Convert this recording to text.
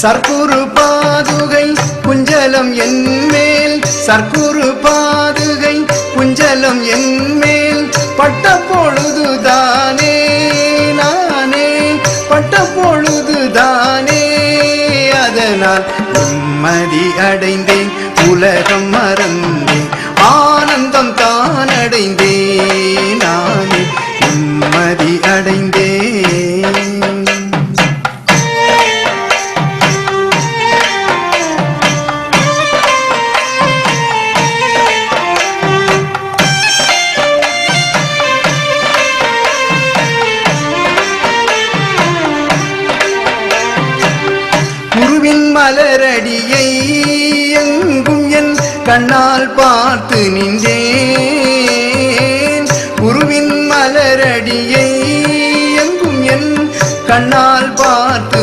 சர்க்குரு பாதுகை குஞ்சலம் என்மேல் சர்க்குரு பாதுகை குஞ்சலம் என்மேல் பட்ட பொழுது தானே நானே. பட்ட பொழுது தானே அதனால் நிம்மதி அடைந்தேன். உலகம் மறந்து குருவின் மலரடியை எங்கும் என் கண்ணால் பார்த்து நின்றேன். குருவின் மலரடியை எங்கும் என் கண்ணால் பார்த்து